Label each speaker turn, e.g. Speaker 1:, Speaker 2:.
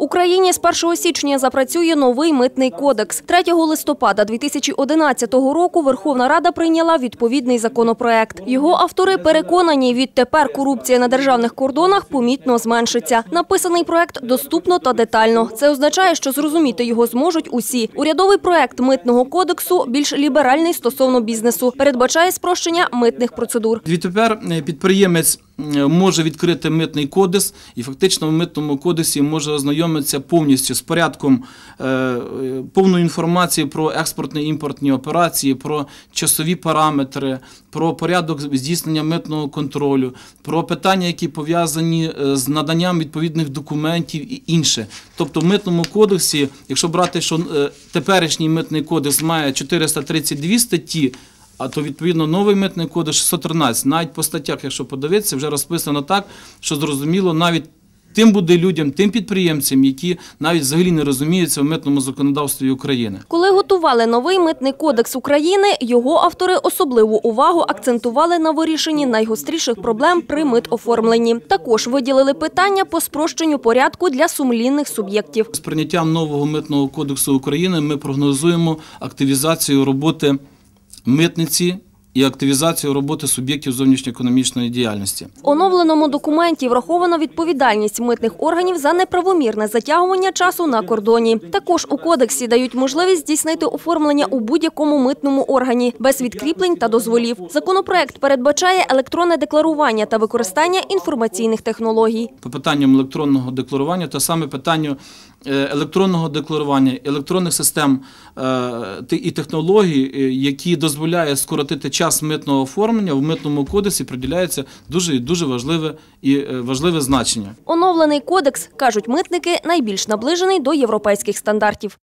Speaker 1: Україні з 1 січня запрацює новий митний кодекс. 3 листопада 2011 року Верховна Рада прийняла відповідний законопроект. Його автори переконані, відтепер корупція на державних кордонах помітно зменшиться. Написаний проект доступно та детально. Це означає, що зрозуміти його зможуть усі. Урядовий проект митного кодексу більш ліберальний стосовно бізнесу, передбачає спрощення митних процедур.
Speaker 2: Відтепер е, підприємець може відкрити митний кодекс і фактично в митному кодексі може ознайомитися повністю з порядком е, е, повної інформації про експортні імпортні операції, про часові параметри, про порядок здійснення митного контролю, про питання, які пов'язані е, з наданням відповідних документів і інше. Тобто в митному кодексі, якщо брати, що е, теперішній митний кодекс має 432 статті, а то відповідно новий митний кодекс 613. Навіть по статтях, якщо подивитися, вже розписано так, що зрозуміло навіть. Тим буде людям, тим підприємцям, які навіть взагалі не розуміються в митному законодавстві України.
Speaker 1: Коли готували новий митний кодекс України, його автори особливу увагу акцентували на вирішенні найгостріших проблем при митоформленні. Також виділили питання по спрощенню порядку для сумлінних суб'єктів.
Speaker 2: З прийняттям нового митного кодексу України ми прогнозуємо активізацію роботи митниці і активізацію роботи суб'єктів зовнішньоекономічної діяльності.
Speaker 1: В оновленому документі враховано відповідальність митних органів за неправомірне затягування часу на кордоні. Також у кодексі дають можливість здійснити оформлення у будь-якому митному органі без відкріплень та дозволів. Законопроект передбачає електронне декларування та використання інформаційних технологій.
Speaker 2: По питанням електронного декларування, та саме питанню е, електронного декларування, електронних систем е, і технологій, е, які дозволяють скоротити час митного оформлення, в митному кодексі приділяється дуже і дуже важливе і е, важливе значення.
Speaker 1: Оновлений кодекс, кажуть митники, найбільш наближений до європейських стандартів.